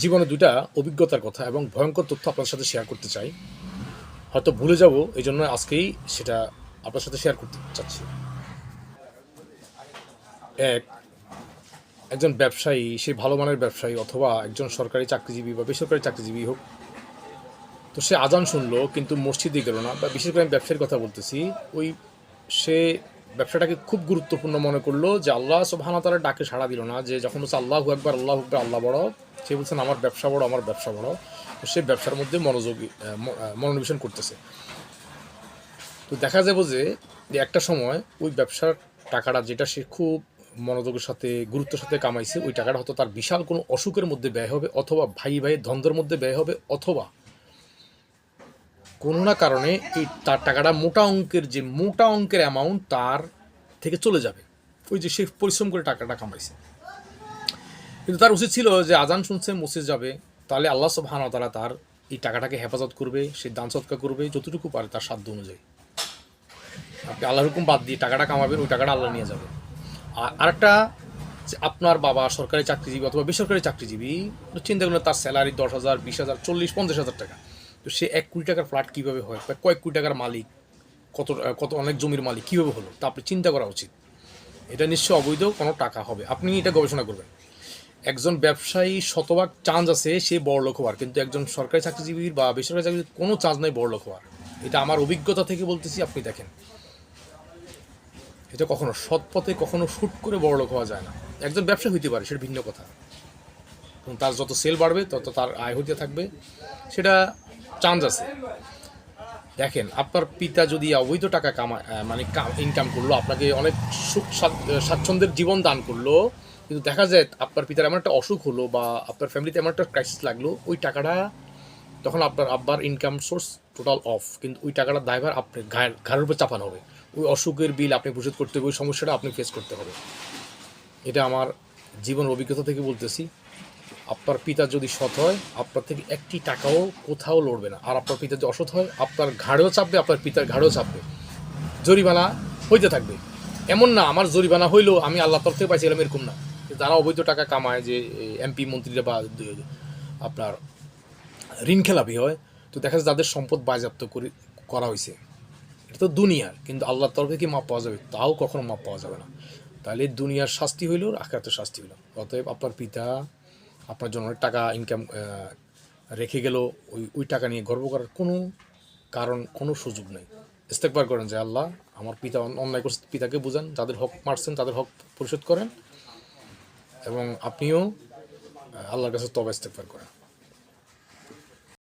জীবনে দুটা অভিজ্ঞতার কথা এবং ভয়ঙ্কর তথ্য আপনার সাথে শেয়ার করতে চাই। হয়তো ভুলে যাব, এই জন্য আজকেই সেটা আপনার সাথে শেয়ার করতে চাচ্ছি। এক, একজন ব্যবসায়ী, সে ভালো মানের ব্যবসায়ী অথবা একজন সরকারি চাকরিজীবী বা বেসরকারি চাকরিজীবী হোক। তো সে আজান শুনলো, কিন্তু মসজিদে গেল না বা বিশেষ করে আমি ব্যবসায়ীর কথা বলতেছি, ওই সে ব্যবসাটাকে খুব গুরুত্বপূর্ণ মনে করল যে আল্লাহ সুবহানা তারা ডাকে সাড়া দিল না, যে যখন হচ্ছে আল্লাহ একবার আল্লাহ একবার আল্লাহ বড়, সে বলছেন আমার ব্যবসা বড়, আমার ব্যবসা বড় সে ব্যবসার মধ্যে মনোযোগী মনোনিবেশন করতেছে। তো দেখা যাবে যে যে একটা সময় ওই ব্যবসার টাকাটা যেটা সে খুব মনোযোগের সাথে, গুরুত্বের সাথে কামাইছে, ওই টাকাটা হয়তো তার বিশাল কোনো অসুখের মধ্যে ব্যয় হবে, অথবা ভাই ভাইয়ের দ্বন্দ্বের মধ্যে ব্যয় হবে, অথবা কোনো না কারণে এই তার টাকাটা মোটা অঙ্কের যে মোটা অঙ্কের অ্যামাউন্ট তার থেকে চলে যাবে। ওই যে সে পরিশ্রম করে টাকাটা কামাইছে। কিন্তু তার উচিত ছিল যে আজান শুনছে, মসজিদ যাবে, তাহলে আল্লাহ সুবহানাহু ওয়া তাআলা তার এই টাকাটাকে হেফাজত করবে, সে দান সৎকার করবে, যতটুকু পারে তার সাধ্য অনুযায়ী। আপনি আল্লাহর হুকুম বাদ দিয়ে টাকাটা কামাবেন, ওই টাকাটা আল্লাহ নিয়ে যাবে। আর আরেকটা, যে আপনার বাবা সরকারি চাকরিজীবী অথবা বেসরকারি চাকরিজীবী, চিন্তা করলেন তার স্যালারি দশ হাজার, বিশ হাজার, চল্লিশ, পঞ্চাশ হাজার টাকা। তো সে এক কোটি টাকার ফ্ল্যাট কীভাবে হয়? বা কয়েক কোটি টাকার মালিক, কত কত, অনেক জমির মালিক, কীভাবে হলো? তা আপনি চিন্তা করা উচিত। এটা নিশ্চয় অবৈধ কোনো টাকা হবে। আপনি এটা গবেষণা করবেন। একজন ব্যবসায়ী শতভাগ চান্স আছে সে বড় লোক হওয়ার, কিন্তু একজন সরকারি চাকরিজীবীর বা বেসরকারি চাকরিজীবীর কোনো চান্স নাই বড় লোক হওয়ার। এটা আমার অভিজ্ঞতা থেকে বলতেছি, আপনি দেখেন। এটা কখনো সৎ পথে, কখনো শুট করে বড় লোক হওয়া যায় না। একজন ব্যবসা হইতে পারে, সেটা ভিন্ন কথা। এবং তার যত সেল বাড়বে, তত তার আয় হইতে থাকবে। সেটা চান্স আছে। দেখেন, আপনার পিতা যদি অবৈধ টাকা কামায় মানে ইনকাম করল, আপনাকে অনেক সুখ স্বাচ্ছন্দ্যের জীবন দান করল, কিন্তু দেখা যায় আপনার পিতার এমন একটা অসুখ হলো বা আপনার ফ্যামিলিতে এমন একটা ক্রাইসিস লাগল, ওই টাকাটা তখন আপনার আব্বার ইনকাম সোর্স টোটাল অফ কিন্তু ওই টাকাটা দায়ভার আপনি ঘাড়- ঘাড়ের উপর চাপানো হবে। ওই অসুখের বিল আপনি পরিশোধ করতে হবে, ওই সমস্যাটা আপনি ফেস করতে হবে। এটা আমার জীবন অভিজ্ঞতা থেকে বলতেছি। আপনার পিতা যদি সৎ হয়, আপনার থেকে একটি টাকাও কোথাও লড়বে না। আর আপনার পিতা যদি অসৎ হয়, আপনার ঘাড়েও চাপবে, আপনার পিতার ঘাড়েও চাপবে। জরিমানা হইতে থাকবে। এমন না, আমার জরিমানা হইলেও আমি আল্লাহ তরফ থেকে পাইছিলাম, এরকম না। যারা অবৈধ টাকা কামায়, যে এমপি মন্ত্রীরা বা আপনার ঋণ খেলাপি হয়, তো দেখা যায় যাদের সম্পদ বাজেয়াপ্ত করে, করা হয়েছে এটা তো দুনিয়ার, কিন্তু আল্লাহর তরফে কি মাপ পাওয়া যাবে, তাও কখনো মাপ পাওয়া যাবে না। তাহলে দুনিয়ার শাস্তি হইলেও আখেরাতের শাস্তি হইল। অতএব আপনার পিতা আপনার জন্য অনেক টাকা ইনকাম রেখে গেল, ওই ওই টাকা নিয়ে গর্ব করার কোনো কারণ, কোনো সুযোগ নেই। ইস্তেকবার করেন যে, আল্লাহ, আমার পিতা অন্যায় করছে, পিতাকে বুঝান, যাদের হক মারছেন তাদের হক পরিশোধ করেন এবং আপনিও আল্লাহর কাছে তবে ইস্তেকবার করেন।